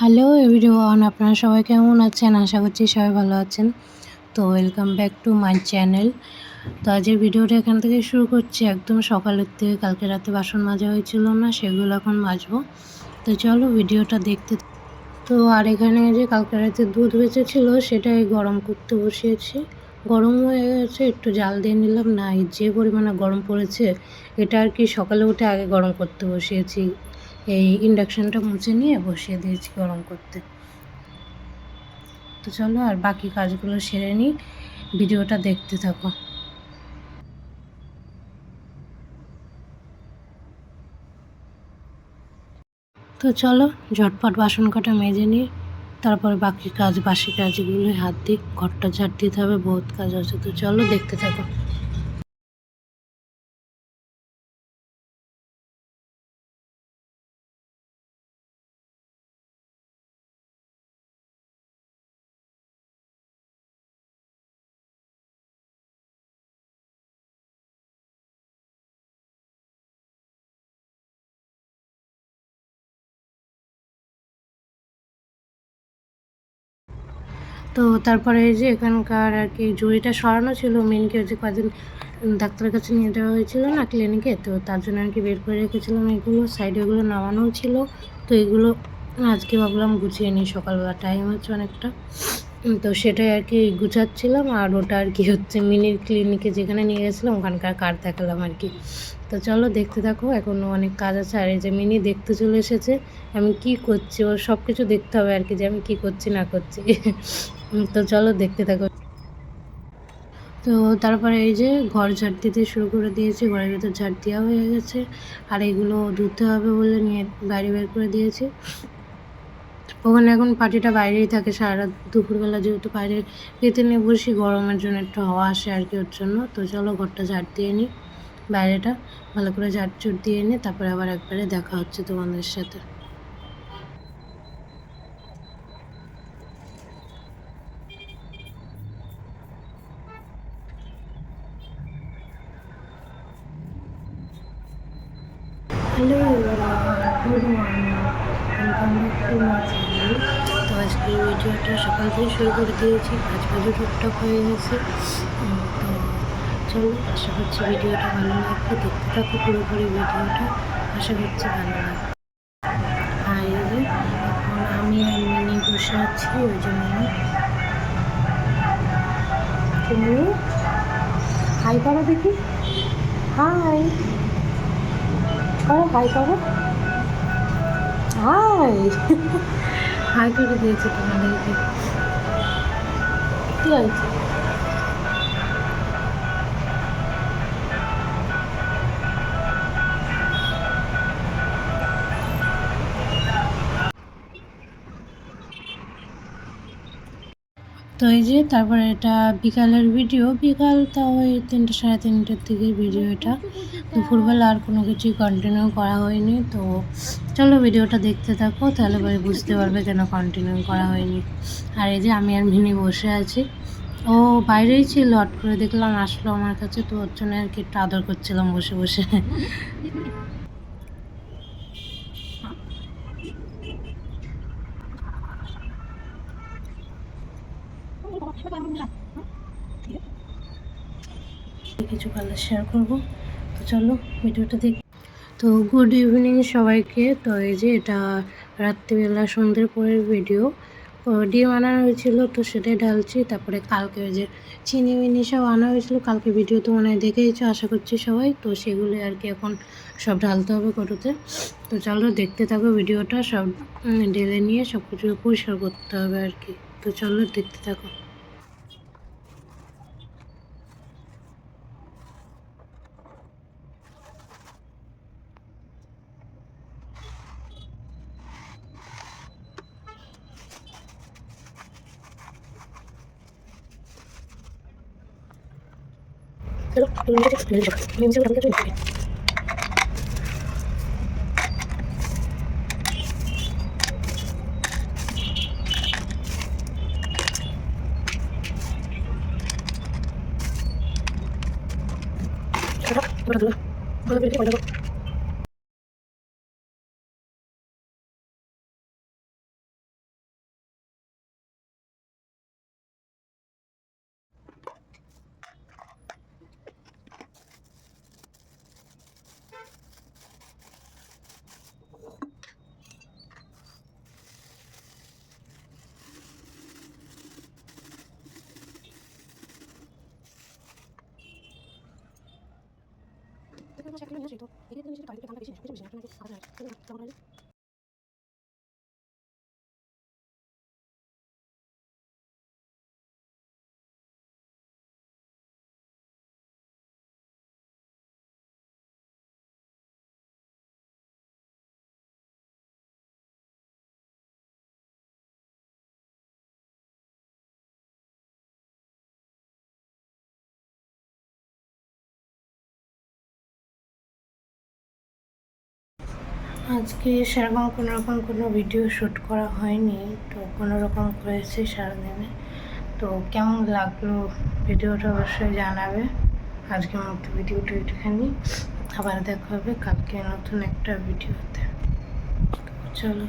Hello everyone আপনারা সবাই কেমন আছেন? আশা করছি সবাই ভালো আছেন। তো welcome back to my channel তো আজকের ভিডিওটা এখান থেকে শুরু করছি। একদম সকালের থেকে কালকে রাতে বাসন মাজা হয়েছিল না, সেগুলো এখন মাজবো। তো চলো ভিডিওটা দেখতে। তো আর এখানে যে কালকে রাতে দুধ বেঁচেছিল, সেটাই গরম করতে বসিয়েছি। গরম হয়ে গেছে, একটু জাল দিয়ে নিলাম। না যে পরিমাণে গরম পড়েছে, এটা আর কি সকালে উঠে আগে গরম করতে বসিয়েছি। এই ইন্ডাকশানটা মুছে নিয়ে বসিয়ে দিয়েছি গরম করতে। তো চলো আর বাকি কাজগুলো সেরে নিই, ভিডিওটা দেখতে থাকো। তো চলো ঝটপট বাসন কাটা মেজে নিই, তারপরে বাকি কাজ, বাসি কাজগুলো হাত দিই, ঘরটা ঝাড় দিতে হবে, বহুত কাজ আছে, তো চলো দেখতে থাকো। তো তারপরে এই যে এখানকার আর কি জুড়িটা সরানো ছিল মেনকে যে কদিন ডাক্তারের কাছে নিয়ে যাওয়া হয়েছিল না ক্লিনিকে তো তার জন্য আর কি বের করে রেখেছিলাম এগুলো। সাইডে এগুলো নামানোও ছিল, তো এগুলো আজকে ভাবলাম গুছিয়ে নিই সকালবেলা। টাইম হচ্ছে অনেকটা। তো সেটাই আর কি গুছাচ্ছিলাম আর ওটা আর কি হচ্ছে মিনির ক্লিনিকে যেখানে নিয়ে গেছিলাম ওখানকার কার্ড দেখালাম আর কি। তো চলো দেখতে থাকো এখনও অনেক কাজ আছে। আর এই যে মিনি দেখতে চলে এসেছে, আমি কি করছি? ও সব কিছু দেখতে হবে আর কি যে আমি কি করছি, না করছি। তো চলো দেখতে থাকো। তো তারপরে এই যে ঘর ঝাড় দিতে শুরু করে দিয়েছি, ঘরের ভেতর ঝাড় দেওয়া হয়ে গেছে। আর এগুলো ধুতে হবে বলে নিয়ে বাইরে বের করে দিয়েছি। ওখানে এখন পার্টিটা বাইরেই থাকে, সারা রাত দুপুরবেলা যেহেতু বাইরে পেতে নিয়ে বসি, গরমের জন্য একটু হাওয়া আসে আর কি ওর জন্য। তো চলো ঘরটা ঝাড় দিয়ে নিই, বাইরেটা। ভালো করে ঝাড় চুট দিয়ে নিই তারপরে আবার একবারে দেখা হচ্ছে তোমাদের সাথে। হ্যালো গুড মর্নিং ওয়েলকাম তো আজকে ভিডিওটা সকাল থেকে শুরু করে দিয়েছি। পাঁচ বাজে টুকটাক হয়ে গেছে। তো চলো, আশা করছি ভিডিওটা ভালো লাগবে। দেখতে থাকো পুরোপুরি ভিডিওটা। আশা করছি ভালো লাগবে। আর এখন আমি আর মিনি বসে আছি, ওই জন্য তুমি হাই করো দেখি। হাই করো হাই করো হাই হাই করে দিয়েছে তোমাদেরকে। ঠিক হয়েছে? তো এই যে তারপরে এটা বিকালের ভিডিও বিকাল তা ওই তিনটে, সাড়ে তিনটের দিকে ভিডিও এটা। দুপুরবেলা আর কোনো কিছুই কন্টিনিউ করা হয়নি, তো চলো ভিডিওটা দেখতে থাকো, তাহলে পরে বুঝতে পারবে কেন কন্টিনিউ করা হয়নি। আর এই যে আমি আর মিনি বসে আছি। ও বাইরেই ছিল হট করে দেখলাম, আসলো আমার কাছে, তো ওর জন্য আর কি একটু আদর করছিলাম বসে বসে। কিছু শেয়ার করব। তো চলো, ভিডিওটা দেখ তো গুড ইভিনিং সবাইকে। তো এই যে এটা রাত্রিবেলা সন্ধ্যের পরের ভিডিও ডিম আনা হয়েছিল, তো সেটাই ঢালছি। তারপরে কালকে ওই যে চিনি মিনি সব আনা হয়েছিল। কালকে ভিডিও তো মনে দেখেইছো, আশা করছি সবাই। তো সেগুলো আর কি এখন সব ঢালতে হবে কটুতে তো চলো, দেখতে থাকো ভিডিওটা সব ঢেলে নিয়ে সব কিছু পরিষ্কার করতে হবে আর কি। তো চলো, দেখতে থাকো। 그래서 음식을 늘리죠. 음식을 담겨주면 이렇게. 그래서 뭐라 그러나? 그걸 이렇게 올려서 그리고 제가 필요한 연수도 이게 되는 시대 가격이 담당되신 대신 무슨 아무나 아무나 그런 경험을 আজকে সেরকম কোনো রকম কোনো ভিডিও শ্যুট করা হয়নি, তো কোনো রকম করেছি সারাদিনে। তো কেমন লাগল ভিডিওটা অবশ্যই জানাবে। আজকের মতো ভিডিওটা একটুখানি। আবার দেখা হবে কালকে নতুন একটা ভিডিওতে চলো।